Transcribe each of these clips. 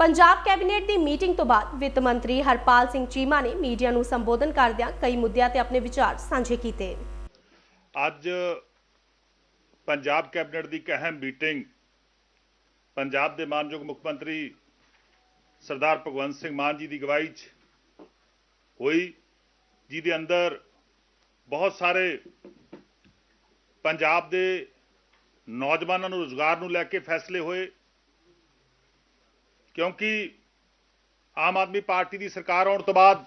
Punjab cabinet ਦੀ meeting ਤੋਂ ਬਾਅਦ ਵਿੱਤ ਮੰਤਰੀ ਹਰਪਾਲ ਸਿੰਘ ਚੀਮਾ ਨੇ ਮੀਡੀਆ ਨੂੰ ਸੰਬੋਧਨ ਕਰਦਿਆਂ ਕਈ ਮੁੱਦਿਆਂ ਤੇ ਆਪਣੇ ਵਿਚਾਰ ਸਾਂਝੇ ਕੀਤੇ। ਅੱਜ ਪੰਜਾਬ ਕੈਬਨਿਟ ਦੀ ਇੱਕ ਅਹਿਮ ਮੀਟਿੰਗ ਪੰਜਾਬ ਦੇ ਮਾਨਯੋਗ ਮੁੱਖ ਮੰਤਰੀ ਸਰਦਾਰ ਭਗਵੰਤ ਸਿੰਘ ਮਾਨ ਜੀ ਦੀ ਅਗਵਾਈ 'ਚ ਹੋਈ, ਜਿਹਦੇ ਅੰਦਰ ਬਹੁਤ ਸਾਰੇ ਪੰਜਾਬ ਦੇ ਨੌਜਵਾਨਾਂ ਨੂੰ ਰੋਜ਼ਗਾਰ ਨੂੰ ਲੈ ਕੇ ਫੈਸਲੇ ਹੋਏ। ਕਿਉਂਕਿ ਆਮ ਆਦਮੀ ਪਾਰਟੀ ਦੀ ਸਰਕਾਰ ਆਉਣ ਤੋਂ ਬਾਅਦ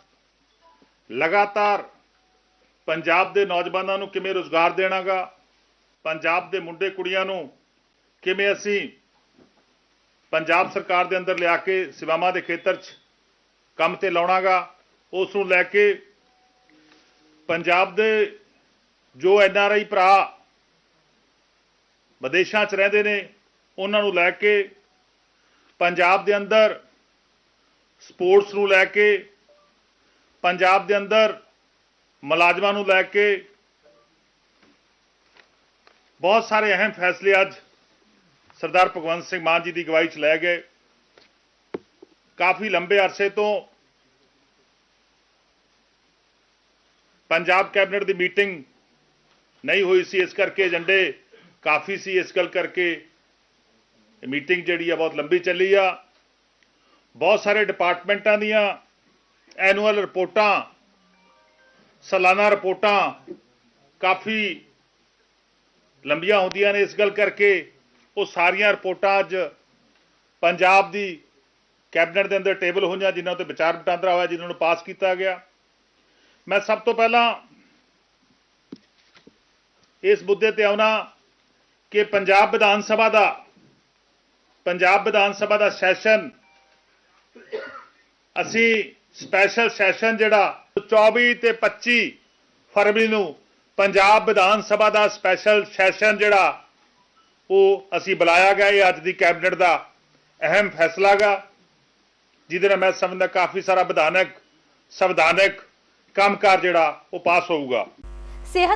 ਲਗਾਤਾਰ ਪੰਜਾਬ ਦੇ ਨੌਜਵਾਨਾਂ ਨੂੰ ਕਿਵੇਂ ਰੋਜ਼ਗਾਰ ਦੇਣਾਗਾ, ਪੰਜਾਬ ਦੇ ਮੁੰਡੇ ਕੁੜੀਆਂ ਨੂੰ ਕਿਵੇਂ ਅਸੀਂ ਪੰਜਾਬ ਸਰਕਾਰ ਦੇ ਅੰਦਰ ਲਿਆ ਕੇ ਸੇਵਾਵਾਂ ਦੇ ਖੇਤਰ 'ਚ ਕੰਮ ਤੇ ਲਾਉਣਾਗਾ, ਉਸ ਨੂੰ ਲੈ ਕੇ ਪੰਜਾਬ ਦੇ ਜੋ ਐਨ ਆਰ ਆਈ ਭਰਾ ਵਿਦੇਸ਼ਾਂ 'ਚ ਰਹਿੰਦੇ ਨੇ, ਉਹਨਾਂ ਨੂੰ ਲੈ ਕੇ ਪੰਜਾਬ ਦੇ ਅੰਦਰ ਸਪੋਰਟਸ ਨੂੰ ਲੈ ਕੇ, ਪੰਜਾਬ ਦੇ ਅੰਦਰ ਮੁਲਾਜ਼ਮਾਂ ਨੂੰ ਲੈ ਕੇ ਬਹੁਤ ਸਾਰੇ ਅਹਿਮ ਫੈਸਲੇ ਅੱਜ ਸਰਦਾਰ ਭਗਵੰਤ ਸਿੰਘ ਮਾਨ ਜੀ ਦੀ ਅਗਵਾਈ 'ਚ ਲਏ ਗਏ। ਕਾਫੀ ਲੰਬੇ ਅਰਸੇ ਤੋਂ ਪੰਜਾਬ ਕੈਬਨਿਟ ਦੀ ਮੀਟਿੰਗ ਨਹੀਂ ਹੋਈ ਸੀ, ਇਸ ਕਰਕੇ ਏਜੰਡੇ ਕਾਫੀ ਸੀ, ਇਸ ਗੱਲ ਕਰਕੇ ਮੀਟਿੰਗ ਜਿਹੜੀ ਆ ਬਹੁਤ ਲੰਬੀ ਚੱਲੀ ਆ। ਬਹੁਤ ਸਾਰੇ ਡਿਪਾਰਟਮੈਂਟਾਂ ਦੀਆਂ ਐਨੂਅਲ ਰਿਪੋਰਟਾਂ, ਸਾਲਾਨਾ ਰਿਪੋਰਟਾਂ ਕਾਫੀ ਲੰਬੀਆਂ ਹੁੰਦੀਆਂ ਨੇ ਇਸ ਗੱਲ ਕਰਕੇ। ਉਹ ਸਾਰੀਆਂ ਰਿਪੋਰਟਾਂ ਅੱਜ ਪੰਜਾਬ ਦੀ ਕੈਬਨਿਟ ਦੇ ਅੰਦਰ ਟੇਬਲ ਹੋਈਆਂ, ਜਿਨ੍ਹਾਂ ਤੇ ਵਿਚਾਰ ਵਟਾਂਦਰਾ ਹੋਇਆ, ਜਿਨ੍ਹਾਂ ਨੂੰ ਪਾਸ ਕੀਤਾ ਗਿਆ। ਮੈਂ ਸਭ ਤੋਂ ਪਹਿਲਾਂ ਇਸ ਮੁੱਦੇ ਤੇ ਆਉਣਾ ਕਿ ਪੰਜਾਬ ਵਿਧਾਨ ਸਭਾ ਦਾ ਪੰਜਾਬ ਵਿਧਾਨ ਸਭਾ ਦਾ ਸੈਸ਼ਨ। ਅਸੀਂ ਸਪੈਸ਼ਲ ਸੈਸ਼ਨ ਜਿਹੜਾ 24 ਤੇ 25 ਫਰਵਰੀ ਨੂੰ ਪੰਜਾਬ ਵਿਧਾਨ ਸਭਾ ਦਾ ਸਪੈਸ਼ਲ ਸੈਸ਼ਨ ਜਿਹੜਾ, ਉਹ ਅਸੀਂ ਬੁਲਾਇਆ ਗਿਆ। ਇਹ ਅੱਜ ਦੀ ਕੈਬਨਿਟ ਦਾ ਅਹਿਮ ਫੈਸਲਾ ਗਾ, ਜਿਹਦੇ ਨਾਲ ਮੈਂ ਸਮਝਦਾ ਕਾਫੀ ਸਾਰਾ ਵਿਧਾਨਕ, ਸੰਵਿਧਾਨਕ ਕੰਮਕਾਰ ਜਿਹੜਾ, ਉਹ ਪਾਸ ਹੋਊਗਾ। ਸਿਹਤ